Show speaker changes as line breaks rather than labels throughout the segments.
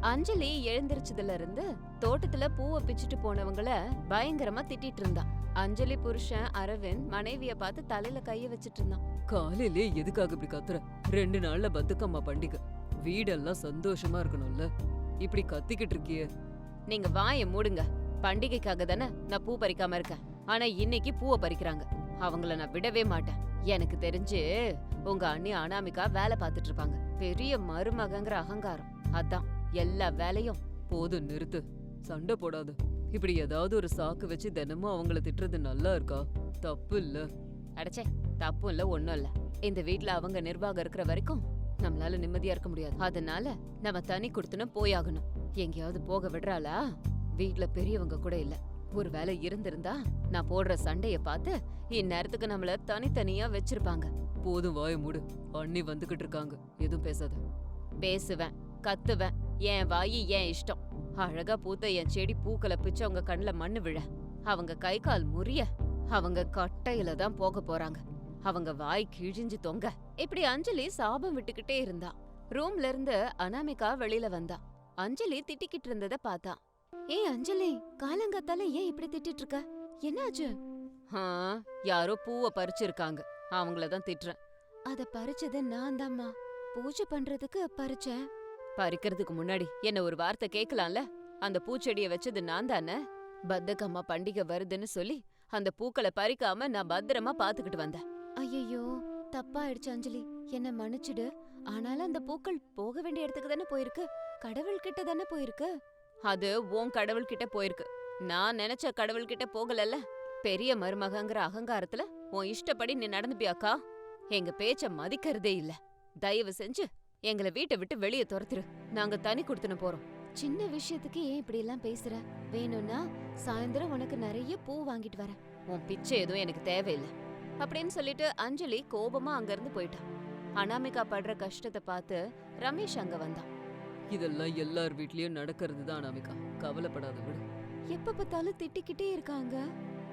அஞ்சலி எழுந்திருச்சதுல இருந்து தோட்டத்துல பூவை பிச்சுட்டு போனவங்கள பயங்கரமா திட்டிட்டு இருந்தா. அஞ்சலி புருஷன் அரவிந்த் மனைவிய பார்த்து தலையில கைய வச்சிட்டு இருந்தான்.
காலையிலே எதுக்காக இப்படி கத்துற? ரெண்டு நாள்ல பத்துக்கம்மா பண்டிகை. வீடெல்லாம் சந்தோஷமா இருக்கணும்ல. இப்படி கத்திக்கிட்டு இருக்கியே.
நீங்க வாயை மூடுங்க. பண்டிகைக்காக தானே நான் பூ பறிக்காம இருக்கேன். ஆனா இன்னைக்கு பூவை பறிக்கிறாங்க. அவங்கள நான் விடவே மாட்டேன். எனக்கு தெரிஞ்சு உங்க அண்ணி அனாமிகா வேலை பார்த்துட்டு இருப்பாங்க. பெரிய மருமகங்கிற அகங்காரம். அதான். எல்லா வேலையும்
போதும் நிறுத்து. சண்டை போடாது. இப்படி ஏதாவது ஒரு சாக்கு வச்சு தினமும் அவங்கள திட்டுறது நல்லா இருக்கா? தப்பு இல்ல.
அடைச்சே தப்பும் இல்ல ஒண்ணும் இல்ல. இந்த வீட்ல அவங்க நிர்வாகம் இருக்கிற வரைக்கும் நம்மளால நிம்மதியா இருக்க முடியாது. அதனால நம்ம தனி கொடுத்துன்னு போயாகணும். எங்கேயாவது போக விடுறாளா? வீட்ல பெரியவங்க கூட இல்ல. ஒரு வேலை இருந்திருந்தா நான் போடுற சண்டைய பார்த்து இந்நேரத்துக்கு நம்மள தனித்தனியா வச்சிருப்பாங்க.
போதும் வாய மூடு. அண்ணி வந்துகிட்டு இருக்காங்க. எதுவும் பேசாத.
பேசுவேன் கத்துவேன். என் வாயி என் இஷ்டம். அழகா பூத்த என் செடி பூக்களை பிச்சு அவங்க கண்ணுல மண்ணு விழ. அவங்க கை கால் முறிய. அவங்க கட்டையில தான் போக போறாங்க. அவங்க வாய் கிழிஞ்சு தொங்க. இப்படி அஞ்சலி சாபம் விட்டுக்கிட்டே இருந்தா. ரூம்ல இருந்து அனாமிகா வெளியில வந்தா. அஞ்சலி திட்டிக்கிட்டு இருந்தத பார்த்தா. ஏய் அஞ்சலி காலங்காத்தால ஏன் இப்படி திட்டிட்டு இருக்க என்னாச்சு? ஆ யாரோ பூவை பறிச்சிருக்காங்க. அவங்கள தான் திட்டுறேன். அத பறிச்சது நான் தாம்மா பூஜை பண்றதுக்கு பறிச்சேன். பறிக்கிறதுக்கு முன்னாடி என்ன ஒரு வார்த்தை கேட்கலாம்ல? அந்த பூச்செடிய வச்சது நான் தானே? பத்தகம்மா பண்டிகை வருதுன்னு சொல்லி அந்த பூக்களை பறிக்காம நான் பத்திரமா பாத்துக்கிட்டு வந்தேன். ஐயோ தப்பா ஆயிடுச்சு அஞ்சலி. என்ன மன்னிச்சிடு. ஆனாலும் அந்த பூக்கள் போக வேண்டிய இடத்துக்கு தானே போயிருக்கு? கடவுள் கிட்ட தானே போயிருக்கு? அது உன் கடவுள் கிட்ட போயிருக்கு. நான் நினைச்ச கடவுள் கிட்ட போகலல்ல. பெரிய மருமகங்கிற அகங்காரத்துல உன் இஷ்டப்படி நீ நடந்துப்பியாக்கா? எங்க பேச்ச மதிக்கிறதே இல்ல. தயவு செஞ்சு எங்களை வீட்டை விட்டு வெளியே துரத்துரு. நாங்க தனி கொடுத்துன போறோம். சின்ன விஷயத்துக்கு ஏன் இப்படி எல்லாம் பேசுற? வேணும்னா சாயந்தரம் உனக்கு நிறைய பூ வாங்கிட்டு வரேன். உன் பிச்சை எதுவும் எனக்கு தேவையில்லை. அப்படின்னு சொல்லிட்டு அஞ்சலி கோபமா அங்க இருந்து போயிட்டான் அனாமிகா படுற கஷ்டத்தை பார்த்து ரமேஷ் அங்க வந்தான்
இதெல்லாம் எல்லார் வீட்லயும் நடக்கிறது தான் அனாமிகா. கவலைப்படாத விடு.
எப்ப பார்த்தாலும் திட்டிக்கிட்டே இருக்காங்க.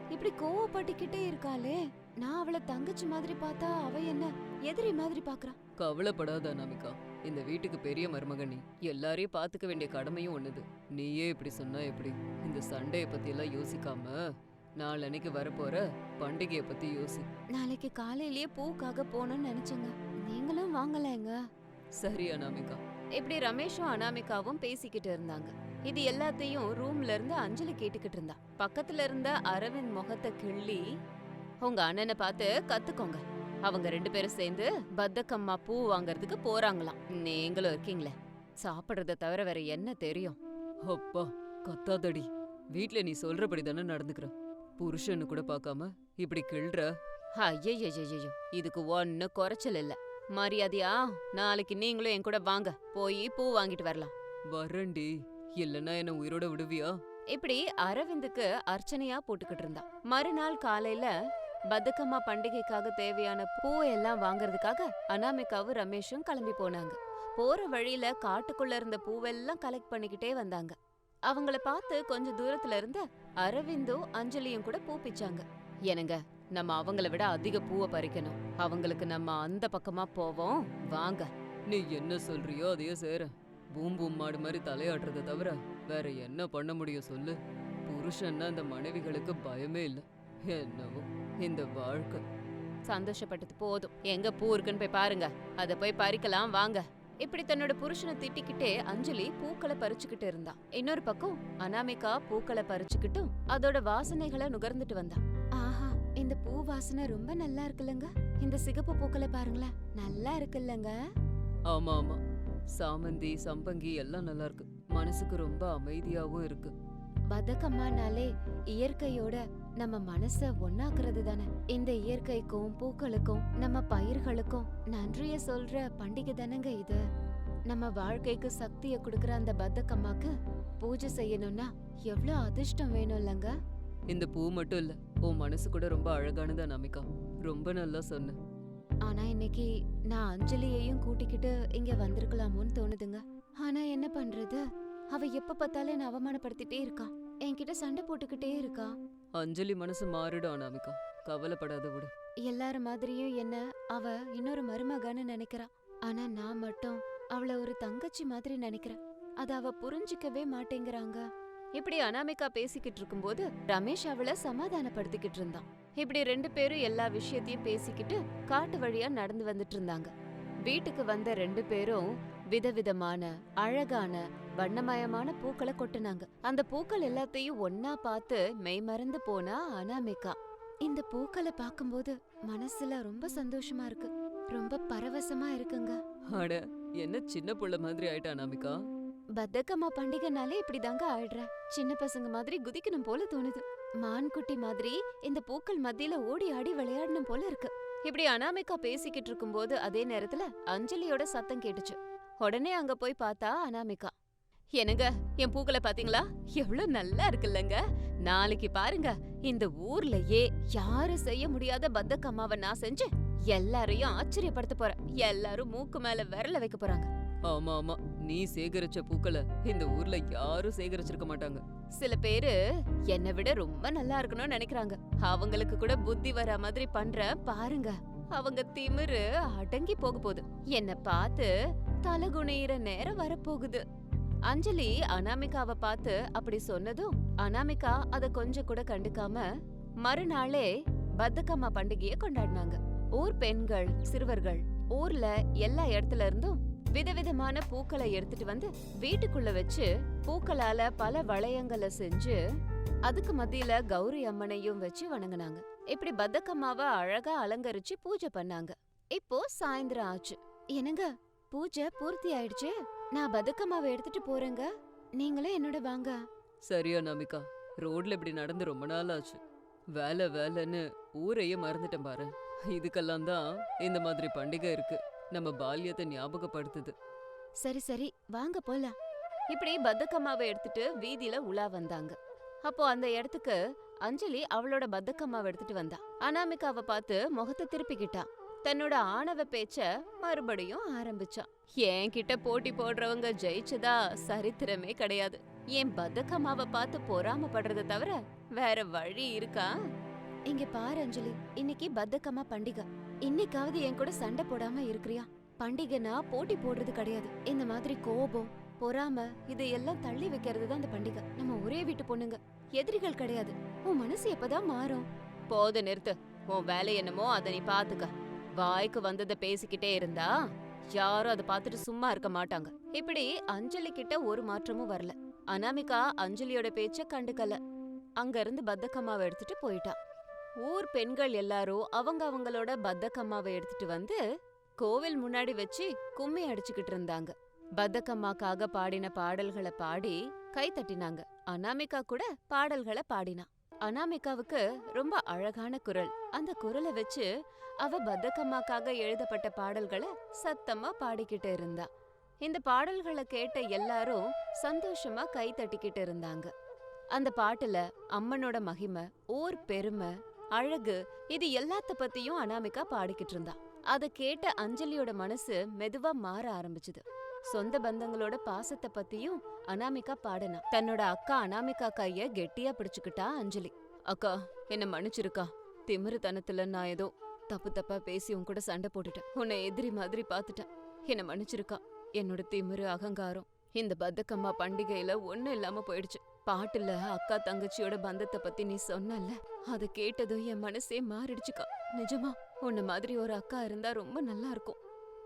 இப்படி கோவப்பட்டுக்கிட்டே இருக்காளே. நான் அவளை தங்கச்சி மாதிரி பார்த்தா அவ என்ன? எதிரி மாதிரி பாக்குறா
கவலைப்படாத அனாமிகா. இந்த வீட்டுக்கு பெரிய மருமகன் எல்லாரையும் பாத்துக்க வேண்டிய கடமையும் ஒண்ணுது நீயே இப்படி சொன்னா எப்படி? இந்த சண்டைய பத்தி எல்லாம் யோசிக்காம நாளன்னைக்கு வரப்போற பண்டிகைய பத்தி யோசி.
நாளைக்கு காலையிலேயே பூக்காக போகணும்னு நினைச்சேங்க. நீங்களும் வாங்கலைங்க
சரி அனாமிகா.
இப்படி ரமேஷும் அனாமிகாவும் பேசிக்கிட்டு இருந்தாங்க. இது எல்லாத்தையும் ரூம்ல இருந்து அஞ்சலி கேட்டுக்கிட்டு இருந்தா. பக்கத்துல இருந்த அரவிந்த் முகத்தை கிள்ளி உங்க அண்ணனை பார்த்து கத்துக்கோங்க. அவங்க ரெண்டு பேரும் சேர்ந்து பத்தக்கம்மா பூ வாங்குறதுக்கு போறாங்களாம். நீங்களும் இருக்கீங்களே. சாப்பிடுறத தவிர வேற என்ன தெரியும்?
அப்பா கத்தாதடி. வீட்ல நீ சொல்றபடி தானே நடந்துக்கிற. புருஷன்னு கூட பார்க்காம இப்படி கிள்ற.
ஐயய்யய்யய்யோ இதுக்கு ஒண்ணு குறைச்சல் இல்ல. மரியாதையா நாளைக்கு நீங்களும் என் கூட வாங்க. போய் பூ வாங்கிட்டு வரலாம்.
வரேன்டி. இல்லைன்னா என்ன உயிரோட விடுவியா?
இப்படி அரவிந்துக்கு அர்ச்சனையா போட்டுக்கிட்டு இருந்தா மறுநாள் காலையில பதுக்கம்மா பண்டிகைக்காக தேவையான பூ எல்லாம் வாங்குறதுக்காக அனாமிகாவும் ரமேஷும் கிளம்பி போனாங்க. போற வழியில காட்டுக்குள்ள இருந்த பூவெல்லாம் கலெக்ட் பண்ணிக்கிட்டே வந்தாங்க. அவங்கள பார்த்து கொஞ்ச தூரத்துல இருந்த அரவிந்தும் அஞ்சலியும் கூட பூ பிச்சாங்க எனங்க நம்ம அவங்கள விட அதிக பூவை பறிக்கணும். அவங்களுக்கு நம்ம அந்த பக்கமா போவோம். வாங்க.
நீ என்ன சொல்றியோ அதையே சேர. பூம் பூம் மாடு மாதிரி தலையாடுறத தவிர வேற என்ன பண்ண முடியும் சொல்லு. புருஷன்னா அந்த மனைவிகளுக்கு பயமே இல்லை. என்னவோ. இந்த வாழ்க்கை.
சந்தோஷப்பட்டது போதும். எங்க பூ இருக்குன்னு போய் பாருங்க. அத போய் பறிக்கலாம் வாங்க. இப்படி தன்னோட புருஷனை திட்டிக்கிட்டே அஞ்சலி பூக்களை பறிச்சுக்கிட்டு இருந்தா இன்னொரு பக்கம் அனாமிகா பூக்களை பறிச்சுக்கிட்டும் அதோட வாசனைகளை நுகர்ந்துட்டு வந்தா ஆஹா இந்த பூ வாசனை ரொம்ப நல்லா இருக்குல்லங்க. இந்த சிகப்பு பூக்களை பாருங்களேன் நல்லா இருக்குல்லங்க.
ஆமா ஆமா சாமந்தி சம்பங்கி எல்லாம் நல்லா இருக்கு. மனசுக்கு ரொம்ப அமைதியாவும் இருக்கு.
பதக்கம்மானாலே இயற்கையோட நம்ம மனச ஒன்னாக்குறது தானே. இந்த இயற்கைக்கும் பூக்களுக்கும் நம்ம பயிர்களுக்கும் நன்றிய சொல்ற பண்டிகை தானங்க இது. நம்ம வாழ்க்கைக்கு சக்திய கொடுக்கற அந்த பத்தக்கம்மாக்கு பூஜை செய்யணும்னா எவ்வளவு அதிர்ஷ்டம் வேணும் இல்லங்க?
இந்த பூ மட்டும் இல்ல உன் மனசு கூட ரொம்ப அழகானதா நமிகா ரொம்ப நல்லா சொன்ன.
ஆனா இன்னைக்கு நான் அஞ்சலியையும் கூட்டிக்கிட்டு இங்க வந்திருக்கலாமோன்னு தோணுதுங்க. ஆனா என்ன பண்றது? அவ எப்ப பார்த்தாலும் என்ன அவமானப்படுத்திட்டே இருக்கா. என்கிட்ட சண்டை போட்டுக்கிட்டே இருக்கா.
அஞ்சலி மனசு மாறிடும் அனாமிகா. கவலைப்படாத விடு.
எல்லார மாதிரியும் என்ன அவ இன்னொரு மருமகன்னு நினைக்கிறா. ஆனா நான் மட்டும் அவள ஒரு தங்கச்சி மாதிரி நினைக்கிறேன். அத அவ புரிஞ்சிக்கவே மாட்டேங்கிறாங்க. இப்படி அனாமிகா பேசிக்கிட்டு இருக்கும்போது ரமேஷ் அவளை சமாதானப்படுத்திக்கிட்டு இருந்தான். இப்படி ரெண்டு பேரும் எல்லா விஷயத்தையும் பேசிக்கிட்டு காட்டு வழியா நடந்து வந்துட்டு இருந்தாங்க. வீட்டுக்கு வந்த ரெண்டு பேரும் விதவிதமான அழகான வண்ணமயமான பூக்களை கொட்டுனாங்க. அந்த பூக்கள் எல்லாத்தையும் ஒன்னா பார்த்து மெய்மறந்து போனா அனாமிகா. இந்த பூக்களை பார்க்கும்போது மனசுல ரொம்ப சந்தோஷமா இருக்கு. ரொம்ப பரவசமா இருக்குங்க.
அட என்ன சின்ன புள்ள மாதிரி ஆயிட்டா அனாமிகா?
பத்தக்கம்மா பண்டிகைனாலே இப்படிதாங்க ஆயிடுறேன் சின்ன பசங்க மாதிரி குதிக்கணும் போல தோணுது. மான்குட்டி மாதிரி இந்த பூக்கள் மத்தியில ஓடி ஆடி விளையாடணும் போல இருக்கு. இப்படி அனாமிகா பேசிக்கிட்டு இருக்கும்போது அதே நேரத்துல அஞ்சலியோட சத்தம் கேட்டுச்சு. உடனே அங்க போய் பார்த்தா அனாமிகா. என்னங்க என் பூக்களை பாத்தீங்களா எவ்வளவு நல்லா இருக்குல்லங்க. நாளைக்கு பாருங்க இந்த ஊர்லயே யாரும் செய்ய முடியாத பத்தக்கம்மாவை நான் செஞ்சு எல்லாரையும் ஆச்சரியப்படுத்த போறேன். எல்லாரும் மூக்கு மேல விரல வைக்க போறாங்க.
ஆமா ஆமா. நீ சேகரிச்ச பூக்களை இந்த ஊர்ல யாரும் சேகரிச்சிருக்க மாட்டாங்க.
சில பேரு என்னை விட ரொம்ப நல்லா இருக்கணும்னு நினைக்கிறாங்க. அவங்களுக்கு கூட புத்தி வர மாதிரி பண்ற பாருங்க. அவங்க திமிரு அடங்கி போக போகுது. என்ன பார்த்து தலகுனியிற நேரம் வரப்போகுது. அஞ்சலி அனாமிகாவை பார்த்து அப்படி சொன்னதும் அனாமிகா அத கொஞ்சம் கூட கண்டுக்காம மறுநாளே பத்துக்கம்மா பண்டிகையை கொண்டாடினாங்க. ஊர் பெண்கள் சிறுவர்கள் ஊர்ல எல்லா இடத்துல இருந்தும் விதவிதமான பூக்களை எடுத்துட்டு வந்து வீட்டுக்குள்ள வச்சு பூக்களால பல வளையங்களை செஞ்சு அதுக்கு மத்தியில கௌரி அம்மனையும் வச்சு வணங்குனாங்க. இப்படி பத்தக்கம்மாவை அழகா அலங்கரிச்சு பூஜை பண்ணாங்க. இப்போ சாயந்தரம் ஆச்சு. என்னங்க பூஜை பூர்த்தி ஆயிடுச்சு? நான் பதக்கம்மாவை எடுத்துட்டு போறேங்க. நீங்களே என்னோட வாங்க.
சரியா நமிகா. ரோட்ல இப்படி நடந்து ரொம்ப நாள் ஆச்சு. வேலை வேலைன்னு ஊரையே மறந்துட்டேன் பாரு. இதுக்கெல்லாம் தான் இந்த மாதிரி பண்டிகை இருக்கு. நம்ம பால்யத்தை ஞாபகப்படுத்துது.
சரி சரி. வாங்க போலாம். இப்படி பத்தக்கம்மாவை எடுத்துட்டு வீதியில உலா வந்தாங்க. அப்போ அந்த இடத்துக்கு அஞ்சலி அவளோட பத்தக்கம்மாவை எடுத்துட்டு வந்தா. அனாமிகாவை பார்த்து முகத்தை திருப்பிக்கிட்டா. தன்னோட ஆணவ பேச்ச மறுபடியும் ஆரம்பிச்சா. என்கிட்ட போட்டி போடுறவங்க ஜெயிச்சதா சரித்திரமே கிடையாது. என் பத்தக்கம்மாவை பார்த்து பொறாமப்படுறத தவிர வேற வழி இருக்கா? இங்க பாரு அஞ்சலி. இன்னைக்கு பத்தக்கம்மா பண்டிகை. இன்னைக்காவது என் கூட சண்டை போடாம இருக்கிறியா? பண்டிகைனா போட்டி போடுறது கிடையாது. இந்த மாதிரி கோபம் பொறாம இதையெல்லாம் தள்ளி வைக்கிறது தான் இந்த பண்டிகை. நம்ம ஒரே வீட்டு பொண்ணுங்க. எதிரிகள் கிடையாது. உன் மனசு எப்பதான் மாறும்? போது நிறுத்து. உன் வேலை என்னமோ அதை நீ பாத்துக்க. வாய்க்கு வந்ததை பேசிக்கிட்டே இருந்தா யாரும் அதை பார்த்துட்டு சும்மா இருக்க மாட்டாங்க. இப்படி அஞ்சலி கிட்ட ஒரு மாற்றமும் வரல. அனாமிகா அஞ்சலியோட பேச்ச கண்டுக்கல. அங்க இருந்து பத்தக்கம்மாவை எடுத்துட்டு போயிட்டா. ஊர் பெண்கள் எல்லாரும் அவங்க அவங்களோட பத்தக்கம்மாவை எடுத்துட்டு வந்து கோவில் முன்னாடி வச்சு கும்மி அடிச்சுக்கிட்டு இருந்தாங்க. பத்தக்கம்மாக்காக பாடின பாடல்களை பாடி கை தட்டினாங்க. அனாமிகா கூட பாடல்களை பாடினா. அனாமிகாவுக்கு ரொம்ப அழகான குரல். அந்த குரலை வச்சு அவ பத்தக்கம்மாக்காக எழுதப்பட்ட பாடல்களை சத்தமா பாடிக்கிட்டு இருந்தா. இந்த பாடல்களை கேட்ட எல்லாரும் சந்தோஷமா கை தட்டிக்கிட்டு இருந்தாங்க. அந்த பாட்டுல அம்மனோட மகிமை ஊர் பெருமை அழகு இது எல்லாத்த பத்தியும் அனாமிகா பாடிக்கிட்டு இருந்தா. அத கேட்ட அஞ்சலியோட மனசு மெதுவா மாற ஆரம்பிச்சுது. சொந்த பந்தங்களோட பாசத்தை பத்தியும் அனாமிகா பாடினா. தன்னோட அக்கா அனாமிகா கைய கெட்டியா பிடிச்சுக்கிட்டா அஞ்சலி. அக்கா என்ன மன்னிச்சிருக்கா. திமிருத்தனத்துல நான் ஏதோ தப்பு தப்பா பேசி உன் கூட சண்டை போட்டுட்டேன். உன்னை எதிரி மாதிரி பாத்துட்டேன். என்ன மன்னிச்சிருக்கா. என்னோட திமிரு அகங்காரம் இந்த பத்தக்கம்மா பண்டிகையில ஒண்ணும் இல்லாம போயிடுச்சு. பாட்டுல அக்கா தங்கச்சியோட பந்தத்தை பத்தி நீ சொன்னல அத கேட்டதும் என் மனசே மாறிடுச்சுக்கா. நிஜமா உன்ன மாதிரி ஒரு அக்கா இருந்தா ரொம்ப நல்லா இருக்கும்.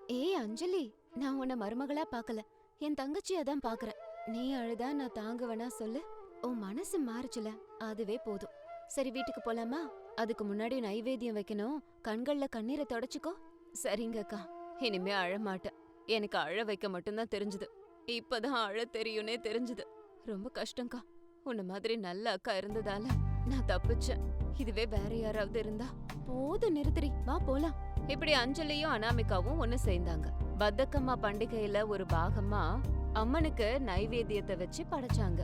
ஏய் அஞ்சலி நான் உன்னை மருமகளா பார்க்கல என் தங்கச்சியா தான் பாக்குறேன். நீ அழுதா நான் தாங்குவேனா சொல்லு. உன் மனசு மாறுச்சுல அதுவே போதும். சரி வீட்டுக்கு போலாமா? அதுக்கு முன்னாடி நைவேத்தியம் வைக்கணும். கண்கள்ல கண்ணீரை தொடச்சுக்கோ. சரிங்க அக்கா இனிமே அழமாட்டேன் எனக்கு அழ வைக்க மட்டும்தான் தெரிஞ்சது. இப்பதான் அழ தெரியும்னே தெரிஞ்சது. ரொம்ப கஷ்டங்கா உன்ன மாதிரி நல்ல அக்கா இருந்ததால நான் தப்பிச்சேன். இதுவே வேற யாராவது இருந்தா? போது நிறுத்திரி வா போலாம். இப்படி அஞ்சலியும் அனாமிகாவும் ஒண்ணு சேர்ந்தாங்க. பத்தக்கம்மா பண்டிகையில ஒரு பாகமா அம்மனுக்கு நைவேத்தியத்தை வச்சு படைச்சாங்க.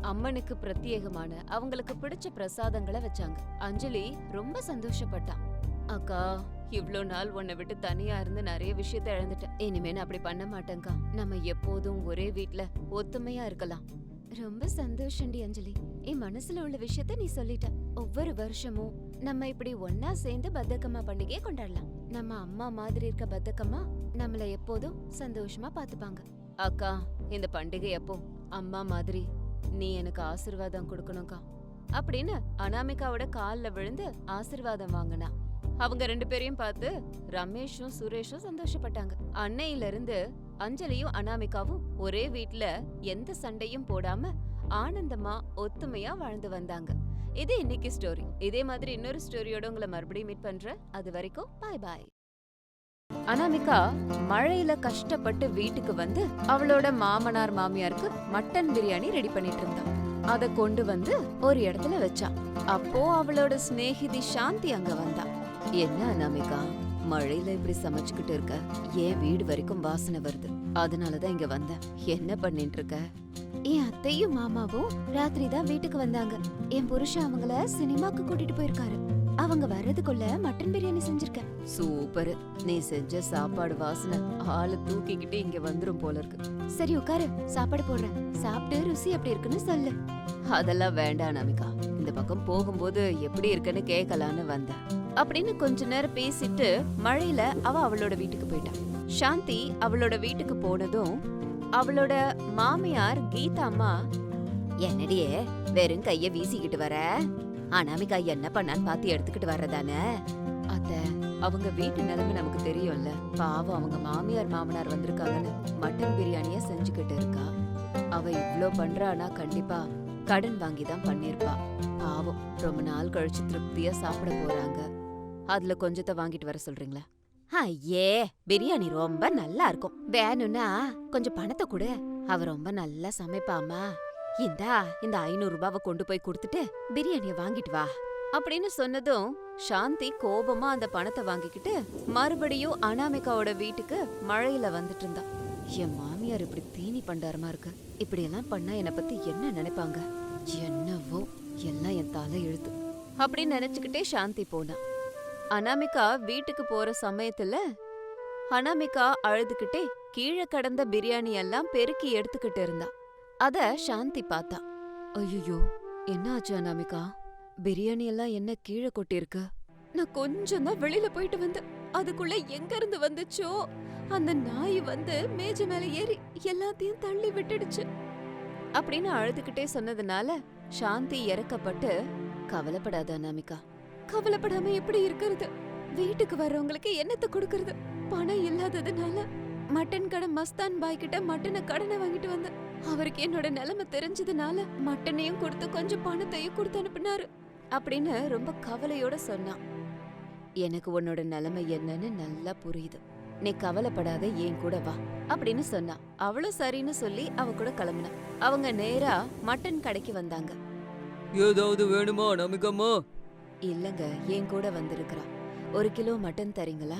அம்மனுக்கு பிரத்யேகமான அவங்களுக்கு பிடிச்ச பிரசாதங்களை வச்சாங்க. அஞ்சலி ரொம்ப சந்தோஷப்பட்டான் அக்கா இவ்ளோ நாள் உன்னை விட்டு தனியா இருந்து நிறைய விஷயத்த இழந்துட்டேன். இனிமே நான் அப்படி பண்ண மாட்டேங்க்கா நம்ம எப்போதும் ஒரே வீட்ல ஒத்துமையா இருக்கலாம். ரொம்ப சந்தோஷம்டி அஞ்சலி. என் மனசுல உள்ள விஷயத்த நீ சொல்லிட்ட. ஒவ்வொரு வருஷமும் நம்ம இப்படி ஒன்னா சேர்ந்து பத்தக்கம்மா பண்டிகையை கொண்டாடலாம். நம்ம அம்மா மாதிரி இருக்க பத்தக்கம்மா நம்மள எப்போதும் சந்தோஷமா பாத்துப்பாங்க. அக்கா இந்த பண்டிகை அப்போ அம்மா மாதிரி நீ எனக்கு ஆசிர்வாதம் கொடுக்கணும்க்கா. அப்படின்னு அனாமிகாவோட கால்ல விழுந்து ஆசிர்வாதம் வாங்கினா. அவங்க ரெண்டு பேரையும் பார்த்து ரமேஷும் சுரேஷும் சந்தோஷப்பட்டாங்க. அன்னையில இருந்து அஞ்சலியும் அனாமிகாவும் ஒரே வீட்ல எந்த சண்டையும் போடாம ஆனந்தமா ஒத்துமையா வாழ்ந்து வந்தாங்க. இது இன்னைக்கு ஸ்டோரி இதே மாதிரி இன்னொரு ஸ்டோரியோட உங்களை மறுபடியும் மீட் பண்றேன். அது வரைக்கும் பாய் பாய் அனாமிகா மழையில கஷ்டப்பட்டு வீட்டுக்கு வந்து அவளோட மாமனார் மாமியாருக்கு மட்டன் பிரியாணி ரெடி பண்ணிட்டு இருந்தா. அத கொண்டு வந்து ஒரு இடத்துல வச்சா. அப்போ அவளோட சிநேகிதி சாந்தி அங்க வந்தா. என்ன அனாமிகா? மழையில இப்படி சமைச்சுக்கிட்டு இருக்க? ஏன் வீடு வரைக்கும் வாசனை வருது? அதனாலதான் இங்க வந்தேன். என்ன பண்ணிட்டு இருக்க என் அத்தையும் மாமாவும் ராத்திரி தான் வீட்டுக்கு வந்தாங்க. என் புருஷன் அவங்கள சினிமாக்கு கூட்டிட்டு போயிருக்காரு. அவங்க வர்றதுக்குள்ள மட்டன் பிரியாணி செஞ்சிருக்கேன். சூப்பர். நீ செஞ்ச சாப்பாடு வாசனை. ஆளு தூக்கிக்கிட்டு இங்க வந்துரும் போல இருக்கு. சரி உட்காரு. சாப்பாடு போடுறேன். சாப்பிட்டு ருசி எப்படி இருக்குன்னு சொல்லு. அதெல்லாம் வேண்டாம் நமிகா இந்த பக்கம் போகும்போது எப்படி இருக்குன்னு கேட்கலான்னு வந்தேன். அப்படின்னு கொஞ்ச நேரம் பேசிட்டு மழையில அவ அவளோட வீட்டுக்கு போயிட்டா. சாந்தி அவளோட வீட்டுக்கு போனதும் அவளோட மாமியார் கீதா அம்மா என்னடியே வெறும் கைய வீசிக்கிட்டு வர? அனாமிகா என்ன பண்ணான்னு பாத்து எடுத்துக்கிட்டு வர்றதானே? அத்த அவங்க வீட்டு நிலைமை நமக்கு தெரியும்ல. பாவம் அவங்க மாமியார் மாமனார் வந்திருக்காங்கன்னு மட்டன் பிரியாணிய செஞ்சுக்கிட்டு இருக்கா. அவ இவ்ளோ பண்றானா கண்டிப்பா கடன் வாங்கி தான் பண்ணிருப்பா. பாவம் ரொம்ப நாள் கழிச்சு திருப்தியா சாப்பிட போறாங்க. அதுல கொஞ்சத்தை வாங்கிட்டு வர சொல்றீங்களா? ஐயே பிரியாணி ரொம்ப நல்லா இருக்கும். வேணும்னா கொஞ்சம் பணத்தை கொடு. அவ ரொம்ப நல்லா சமைப்பாமா இந்தா இந்த ஐநூறு ரூபாவை கொண்டு போய் கொடுத்துட்டு பிரியாணிய வாங்கிட்டு வா. அப்படின்னு சொன்னதும் சாந்தி கோபமா அந்த பணத்தை வாங்கிக்கிட்டு மறுபடியும் அனாமிகாவோட வீட்டுக்கு மழையில வந்துட்டு இருந்தா. என் மாமியார் இப்படி தீனி பண்டாரமா இருக்கு? இப்படி எல்லாம் பண்ணா என்னை பத்தி என்ன நினைப்பாங்க? என்னவோ எல்லாம் என் தலை எழுத்து அப்படின்னு நினைச்சுக்கிட்டே சாந்தி போனா. அனாமிகா வீட்டுக்கு போற சமயத்துல அனாமிகா அழுதுகிட்டே கீழே கடந்த பிரியாணி எல்லாம் பெருக்கி எடுத்துக்கிட்டு இருந்தா. அத சாந்தி பார்த்தா. ஐயோ என்ன ஆச்சு அனாமிகா? பிரியாணி எல்லாம் என்ன கீழே கொட்டிருக்கு நான் கொஞ்சம் தான் வெளியில போயிட்டு வந்து அதுக்குள்ள எங்க இருந்து வந்துச்சோ? அந்த நாய் வந்து மேஜ மேல ஏறி எல்லாத்தையும் தள்ளி விட்டுடுச்சு. அப்படின்னு அழுதுகிட்டே சொன்னதுனால சாந்தி இறக்கப்பட்டு கவலைப்படாத அனாமிகா. கவலைப்படாம எப்படி இருக்கிறது? வீட்டுக்கு வர்றவங்களுக்கு என்னத்தை கொடுக்கறது? பணம் இல்லாததுனால மட்டன் கடை மஸ்தான் பாய் கிட்ட மட்டனை கடனை வாங்கிட்டு வந்தேன் அவருக்கு என்னோட நிலைமை தெரிஞ்சதுனால மட்டனையும் கொடுத்து கொஞ்சம் பணத்தையும் கொடுத்து அனுப்புனாரு அப்படின்னு ரொம்ப கவலையோட சொன்னான். எனக்கு உன்னோட நிலைமை என்னன்னு நல்லா புரியுது. நீ கவலைப்படாத ஏன் கூட வா அப்படின்னு சொன்னா. அவளும் சரின்னு சொல்லி அவ கூட கிளம்புனா. அவங்க நேரா மட்டன் கடைக்கு வந்தாங்க.
ஏதாவது வேணுமா நமிக்கம்மா
இல்லங்க என் கூட வந்திருக்கிறா. ஒரு கிலோ மட்டன் தரீங்களா?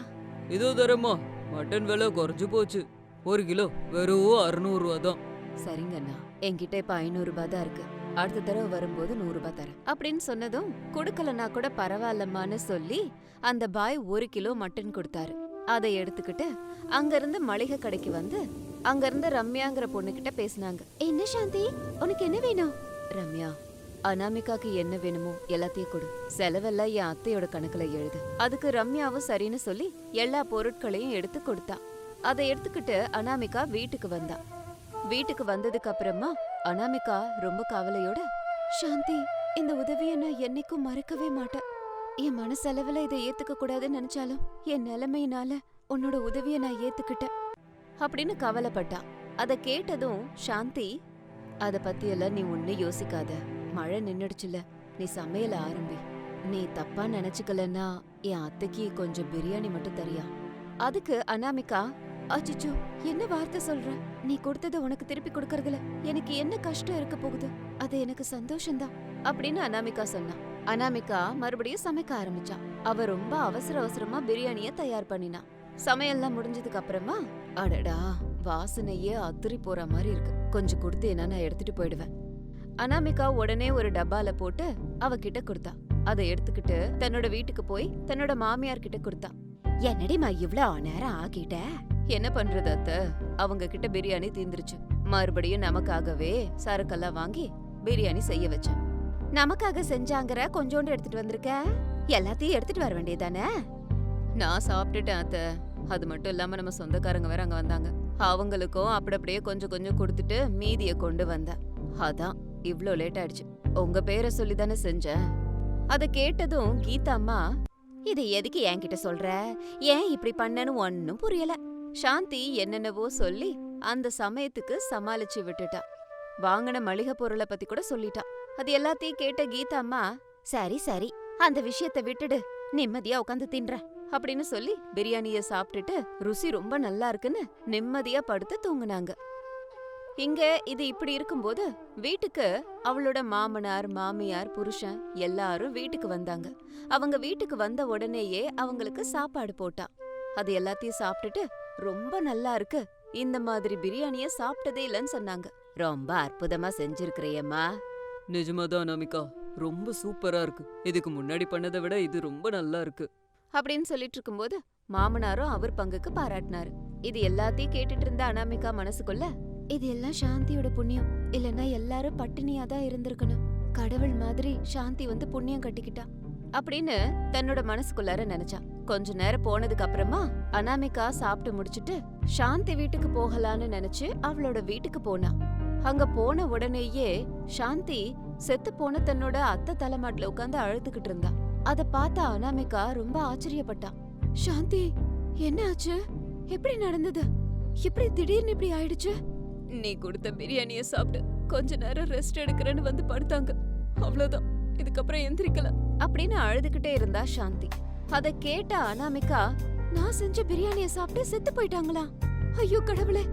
இதோ தரேம்மா. மட்டன் விலை குறைஞ்சு போச்சு. ஒரு கிலோ வெறும் அறுநூறுவா தான்.
சரிங்கண்ணா. என்கிட்ட இப்ப ஐநூறு ரூபாய் தான் இருக்கு. அடுத்த தடவை வரும்போது நூறு ரூபாய் தரேன் அப்படின்னு சொன்னதும் கொடுக்கலனா கூட பரவாயில்லம்மான்னு சொல்லி அந்த பாய் ஒரு கிலோ மட்டன் கொடுத்தாரு. அதை எடுத்துக்கிட்டு அங்கிருந்து மளிகை கடைக்கு வந்து அங்கிருந்து ரம்யாங்கிற பொண்ணுகிட்ட பேசினாங்க. என்ன சாந்தி? உனக்கு என்ன வேணும்? ரம்யா அனாமிகாக்கு என்ன வேணுமோ எல்லாத்தையும் கொடு. செலவெல்லாம் என் அத்தையோட கணக்குல எழுது. அதுக்கு ரம்யாவும் சரின்னு சொல்லி எல்லா பொருட்களையும் எடுத்து கொடுத்தா. அதை எடுத்துக்கிட்டு அனாமிகா வீட்டுக்கு வந்தா. வீட்டுக்கு வந்ததுக்கு அப்புறமா அனாமிகா ரொம்ப கவலையோட சாந்தி இந்த உதவிய நான் என்னைக்கும் மறக்கவே மாட்டேன். என் மனசளவுல இதை ஏத்துக்க கூடாதுன்னு நினைச்சாலும் என் நிலைமையினால உன்னோட உதவிய நான் ஏத்துக்கிட்டேன் அப்படின்னு கவலைப்பட்டா அத கேட்டதும் சாந்தி அத பத்தி எல்லாம் நீ ஒண்ணு யோசிக்காத. மழை நின்னுடுச்சுல. நீ சமையல ஆரம்பி. நீ தப்பா நினைச்சுக்கலன்னா என் அத்தைக்கு கொஞ்சம் பிரியாணி மட்டும் தரியா. அதுக்கு அனாமிகா அச்சிச்சோ என்ன வார்த்தை சொல்ற? நீ கொடுத்தத உனக்கு திருப்பி கொடுக்கறதுல எனக்கு என்ன கஷ்டம் இருக்க போகுது? அது எனக்கு சந்தோஷம்தான். அப்படின்னு அனாமிகா சொன்னா. அனாமிகா மறுபடியும் சமைக்க ஆரம்பிச்சா. அவ ரொம்ப அவசர அவசரமா பிரியாணிய தயார் பண்ணினா. சமையல்லாம் முடிஞ்சதுக்கு அப்புறமா அடடா வாசனையே அத்துரி போற மாதிரி இருக்கு. கொஞ்சம் கொடுத்தேன்னா நான் எடுத்துட்டு போயிடுவேன். அனாமிகா உடனே ஒரு டப்பால போட்டு அவகிட்ட கொடுத்தா. அதை எடுத்துக்கிட்டு தன்னோட வீட்டுக்கு போய் தன்னோட மாமியார் கிட்ட கொடுத்தா. என்னடிமா இவ்ளோ நேரம் ஆகிட்ட? என்ன பண்றது அத்த? அவங்க கிட்ட பிரியாணி தீந்துருச்சு. மறுபடியும் நமக்காகவே சரக்கெல்லாம் வாங்கி பிரியாணி செய்ய வச்சேன். நமக்காக செஞ்சாங்கற கொஞ்சோண்டு எடுத்துட்டு வந்திருக்க? எல்லாத்தையும் எடுத்துட்டு வர வேண்டியதானே நான் சாப்பிட்டுட்டேன் அத்தை. அது மட்டும் இல்லாம நம்ம சொந்தக்காரங்க வேற அங்க வந்தாங்க. அவங்களுக்கும் அப்படி அப்படியே கொஞ்சம் கொஞ்சம் கொடுத்துட்டு மீதிய கொண்டு வந்தேன். அதான் இவ்ளோ லேட் ஆயிடுச்சு. உங்க பேரை சொல்லி தானே செஞ்சேன். அத கேட்டதும் கீதா அம்மா இதை எதுக்கு என்கிட்ட சொல்ற? ஏன் இப்படி பண்ணேன்னு ஒன்னும் புரியல. சாந்தி என்னென்னவோ சொல்லி அந்த சமயத்துக்கு சமாளிச்சு விட்டுட்டா. வாங்கின மளிகை பொருளை பத்தி கூட சொல்லிட்டா. அது எல்லாத்தையும் கேட்ட கீதா அம்மா சரி சரி அந்த விஷயத்தை விட்டுடு நிம்மதியா உட்காந்து தின்ற அப்படின்னு சொல்லி பிரியாணிய சாப்பிட்டுட்டு ருசி ரொம்ப நல்லா இருக்குன்னு நிம்மதியா படுத்து தூங்குனாங்க. இங்க இது இப்படி இருக்கும்போது வீட்டுக்கு அவளோட மாமனார் மாமியார் புருஷன் எல்லாரும் வீட்டுக்கு வந்தாங்க. அவங்க வீட்டுக்கு வந்த உடனேயே அவங்களுக்கு சாப்பாடு போட்டா. அது எல்லாத்தையும் சாப்பிட்டுட்டு ரொம்ப நல்லா இருக்கு இந்த மாதிரி பிரியாணிய சாப்பிட்டதே இல்லைன்னு சொன்னாங்க. ரொம்ப அற்புதமா செஞ்சிருக்கிறியம்மா.
நிஜமாதான் அனாமிகா. ரொம்ப சூப்பரா இருக்கு. இதுக்கு முன்னாடி பண்ணதை விட இது ரொம்ப நல்லா இருக்கு.
அப்படின்னு சொல்லிட்டு இருக்கும்போது மாமனாரும் அவர் பங்குக்கு பாராட்டினாரு. இது எல்லாத்தையும் கேட்டுட்டு இருந்த அனாமிகா மனசுக்குள்ள இது எல்லாம் சாந்தியோட புண்ணியம். இல்லனா எல்லாரும் பட்டினியா தான் இருந்திருக்கணும். கடவுள் மாதிரி சாந்தி வந்து புண்ணியம் கட்டிக்கிட்டா. அப்படின்னு தன்னோட மனசுக்குள்ளார நினைச்சா கொஞ்ச நேரம் போனதுக்கு அப்புறமா அனாமிகா சாப்பிட்டு முடிச்சிட்டு சாந்தி வீட்டுக்கு போகலான்னு நினைச்சு அவளோட வீட்டுக்கு போனா. அங்க போன உடனேயே சாந்தி செத்து போன தன்னோட அத்தை தலைமாட்டுல உட்காந்து அழுதுகிட்டு இருந்தா. அத பார்த்த அனாமிகா ரொம்ப ஆச்சரியப்பட்டா. சாந்தி என்ன ஆச்சு? எப்படி நடந்தது? எப்படி திடீர்னு இப்படி ஆயிடுச்சு? நீ கொடுத்த பிரியாணிய சாப்பிட்டு கொஞ்ச நேரம் ரெஸ்ட் எடுக்கிறேன்னு வந்து படுத்தாங்க. அவ்வளவுதான். இதுக்கப்புறம் எந்திரிக்கல. அப்படின்னு அழுதுகிட்டே இருந்தா சாந்தி. அத கேட்ட அனாமிகா நான் செஞ்ச பிரியாணிய சாப்பிட்டு செத்து போயிட்டாங்களா? ஐயோ கடவுளே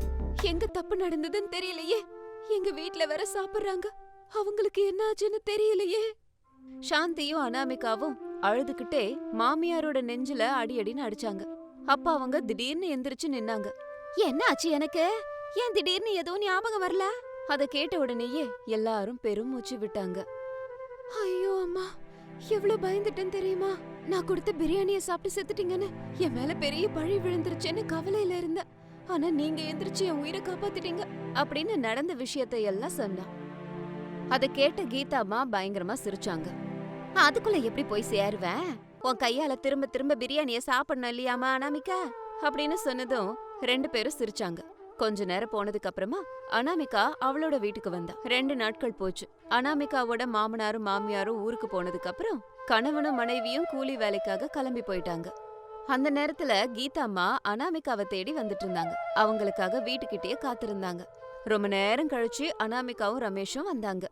எங்க தப்பு நடந்ததுன்னு தெரியலையே. எங்க வீட்ல வேற சாப்பிடுறாங்க. அவங்களுக்கு என்ன ஆச்சுன்னு தெரியலையே. சாந்தியும் அனாமிகாவும் அழுதுகிட்டே மாமியாரோட நெஞ்சில அடி அடின்னு அடிச்சாங்க. அப்ப அவங்க திடீர்னு எந்திரிச்சு நின்னாங்க. என்ன ஆச்சு எனக்கு? ஏன் திடீர்னு எதுவும் ஞாபகம் வரல? அத கேட்ட உடனேயே எல்லாரும் பெருமூச்சு விட்டாங்க. ஐயோ அம்மா எவ்வளவு பயந்துட்டேன் தெரியுமா? நான் கொடுத்த பிரியாணிய சாப்பிட்டு செத்துட்டீங்கன்னு. என் மேல பெரிய பழி விழுந்துருச்சுன்னு கவலையில இருந்தேன். ஆனா நீங்க எந்திரிச்சு என் உயிரை காப்பாத்திட்டீங்க. அப்படின்னு நடந்த விஷயத்தை எல்லாம் சொன்னான். அத கேட்ட கீதா அம்மா பயங்கரமா சிரிச்சாங்க. அதுக்குள்ள எப்படி போய் சேருவேன்? உன் கையால திரும்ப திரும்ப பிரியாணிய சாப்பிடணும் இல்லையாமா அனாமிகா? அப்படின்னு சொன்னதும் ரெண்டு பேரும் சிரிச்சாங்க. கொஞ்ச நேரம் போனதுக்கு அப்புறமா அனாமிகா அவளோட வீட்டுக்கு வந்தா. ரெண்டு நாட்கள் போச்சு. அனாமிகாவோட மாமனாரும் மாமியாரும் ஊருக்கு போனதுக்கு அப்புறம் கணவனும் மனைவியும் கூலி வேலைக்காக கிளம்பி போயிட்டாங்க. அந்த நேரத்துல கீதா அம்மா அனாமிகாவை தேடி வந்துட்டு இருந்தாங்க. அவங்களுக்காக வீட்டுக்கிட்டயே காத்திருந்தாங்க. ரொம்ப நேரம் கழிச்சு அனாமிகாவும் ரமேஷும் வந்தாங்க.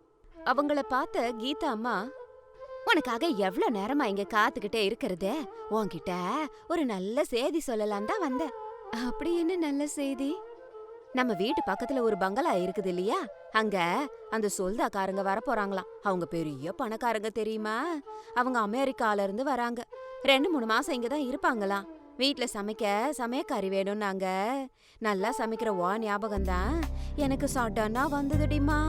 அவங்கள பார்த்த கீதா அம்மா உனக்காக எவ்ளோ நேரமா இங்க காத்துக்கிட்டே இருக்கிறதே? உன்கிட்ட ஒரு நல்ல செய்தி சொல்லலாம் தான் வந்தேன். அப்படி என்ன நல்ல செய்தி? நம்ம வீட்டு பக்கத்துல ஒரு பங்களா இருக்குது இல்லையா? அங்க அந்த சொல்தாக்காரங்க வர போறாங்களாம். அவங்க பெரிய பணக்காரங்க தெரியுமா? அவங்க அமெரிக்கால இருந்து வராங்க. ரெண்டு மூணு மாசம் இங்க தான் இருப்பாங்களாம். வீட்ல சமைக்க சமையக்காரி வேணும்னாங்க. நல்லா சமைக்கிற வா ஞாபகம் தான் எனக்கு சடனா வந்ததுடிமா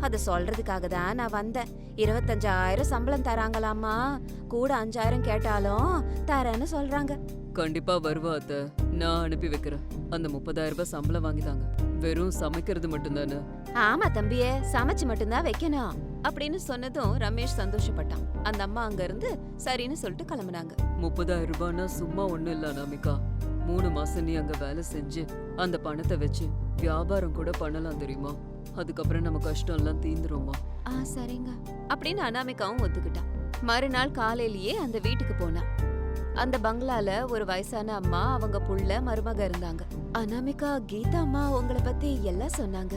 அத சொல்றதுக்காக தான் நான் வந்தேன். இருபத்தஞ்சாயிரம் சம்பளம் தராங்களாமா கூட அஞ்சாயிரம் கேட்டாலும் தரேன்னு சொல்றாங்க.
கண்டிப்பா வருவா அத்த. நான் அனுப்பி வைக்கிறேன். அந்த முப்பதாயிரம் ரூபாய் சம்பளம் வாங்கிதாங்க. வெறும் சமைக்கிறது மட்டும்தானே?
ஆமா தம்பியே சமைச்சு மட்டும்தான் வைக்கணும். அப்படின்னு சொன்னதும் ரமேஷ் சந்தோஷப்பட்டான். அந்த அம்மா அங்க இருந்து சரின்னு சொல்லிட்டு கிளம்புனாங்க.
முப்பதாயிரம் ரூபாய்னா சும்மா ஒண்ணும் இல்ல அனாமிகா. மூணு மாசம் நீ அங்க வேலை செஞ்சு அந்த பணத்தை வச்சு வியாபாரம் கூட பண்ணலாம் தெரியுமா? அதுக்கப்புறம் நம்ம கஷ்டம் எல்லாம் தீந்துருமா?
ஆ சரிங்க. அப்படின்னு அனாமிகாவும் ஒத்துக்கிட்டான். மறுநாள் காலையிலேயே அந்த வீட்டுக்கு போனா அந்த பங்களால ஒரு வயசான அம்மா அவங்க புள்ள மருமக இருந்தாங்க. அனாமிகா கீதா அம்மா உங்களை பத்தி எல்லாம் சொன்னாங்க.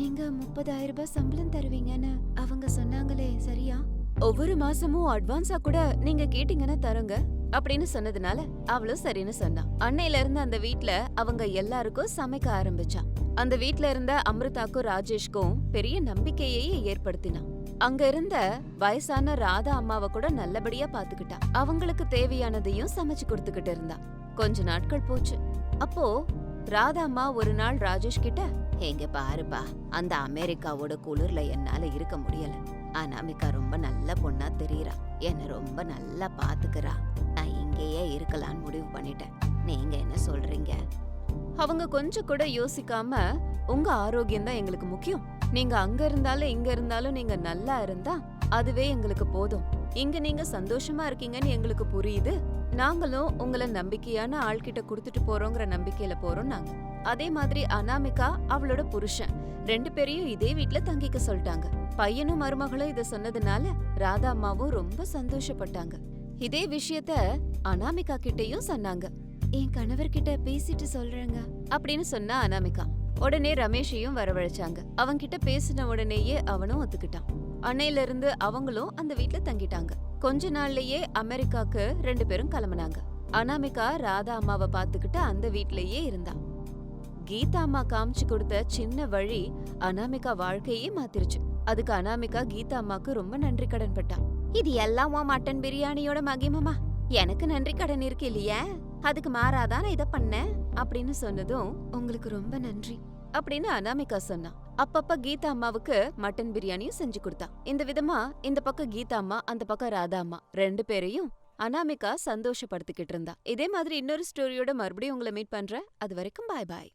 நீங்க முப்பதாயிரம் ரூபாய் சம்பளம் தருவீங்கன்னு அவங்க சொன்னாங்களே சரியா? ஒவ்வொரு மாசமும் அட்வான்ஸா கூட நீங்க கேட்டீங்கன்னா தருங்க அப்படின்னு சொன்னதுனால அவளும் சரின்னு சொன்னா. அன்னையில இருந்து அந்த வீட்ல அவங்க எல்லாருக்கும் சமைக்க ஆரம்பிச்சா. அந்த வீட்ல இருந்த அமிர்தாக்கும் ராஜேஷ்க்கும் பெரிய நம்பிக்கையே ஏற்படுத்தினான் அங்க இருந்த வயசான ராதா அம்மாவை கூட நல்லபடியா பாத்துக்கிட்டா. அவங்களுக்கு தேவையானதையும் சமைச்சு கொடுத்துக்கிட்டு இருந்தா. கொஞ்ச நாட்கள் போச்சு. அப்போ ராதா அம்மா ஒரு நாள் ராஜேஷ் கிட்ட எங்க பாருப்பா அந்த அமெரிக்காவோட குளிர்ல என்னால இருக்க முடியல. அனாமிகா ரொம்ப நல்ல பொண்ணா தெரியறா. என்ன ரொம்ப நல்லா பாத்துக்கிறா. நான் இங்கேயே இருக்கலாம்னு முடிவு பண்ணிட்டேன். நீங்க என்ன சொல்றீங்க? அவங்க கொஞ்சம் கூட யோசிக்காம உங்க ஆரோக்கியம் தான் எங்களுக்கு முக்கியம். நீங்க அங்க இருந்தாலும் இங்க இருந்தாலும் நீங்க நல்லா இருந்தா அதுவே எங்களுக்கு போதும். இங்க நீங்க சந்தோஷமா இருக்கீங்கன்னு எங்களுக்கு புரியுது. நாங்களும் உங்களை நம்பிக்கையான ஆள்கிட்ட கொடுத்துட்டு போறோங்கிற நம்பிக்கையில போறோம் நாங்க. அதே மாதிரி அனாமிகா அவளோட புருஷன். ரெண்டு பேரையும் இதே வீட்ல தங்கிக்க சொல்லிட்டாங்க. பையனும் மருமகளும் இத சொன்னதுனால ராதா அம்மாவும் ரொம்ப சந்தோஷப்பட்டாங்க. இதே விஷயத்த அனாமிகா கிட்டயும் சொன்னாங்க. என் கணவர்கிட்ட பேசிட்டு சொல்றேங்க. அப்படின்னு சொன்னா அனாமிகா. உடனே ரமேஷையும் வரவழைச்சாங்க. அவன்கிட்ட பேசின உடனேயே அவனும் ஒத்துக்கிட்டான். அன்னையில இருந்து அவங்களும் அந்த வீட்ல தங்கிட்டாங்க. கொஞ்ச நாள்லயே அமெரிக்காக்கு ரெண்டு பேரும் கிளம்புனாங்க. அனாமிகா ராதா அம்மாவை பார்த்துக்கிட்டு அந்த வீட்லயே இருந்தா. கீதா அம்மா காமிச்சு கொடுத்த சின்ன வழி அனாமிகா வாழ்க்கையே மாத்திருச்சு. அதுக்கு அனாமிகா கீதா அம்மாக்கு ரொம்ப நன்றி கடன் பட்டா. இது எல்லாம் உன் மட்டன் பிரியாணியோட மகிமமா? எனக்கு நன்றி கடன் இருக்கு இல்லையா? அதுக்கு மாறாதான் நான் இதை பண்ணேன் அப்படின்னு சொன்னதும் உங்களுக்கு ரொம்ப நன்றி அப்படின்னு அனாமிகா சொன்னான் அப்பப்ப கீதா அம்மாவுக்கு மட்டன் பிரியாணியும் செஞ்சு கொடுத்தா. இந்த விதமா இந்த பக்கம் கீதா அம்மா அந்த பக்கம் ராதா அம்மா ரெண்டு பேரையும் அனாமிகா சந்தோஷப்படுத்திக்கிட்டு இருந்தா. இதே மாதிரி இன்னொரு ஸ்டோரியோட மறுபடியும் உங்களை மீட் பண்றேன். அது வரைக்கும் பாய் பாய்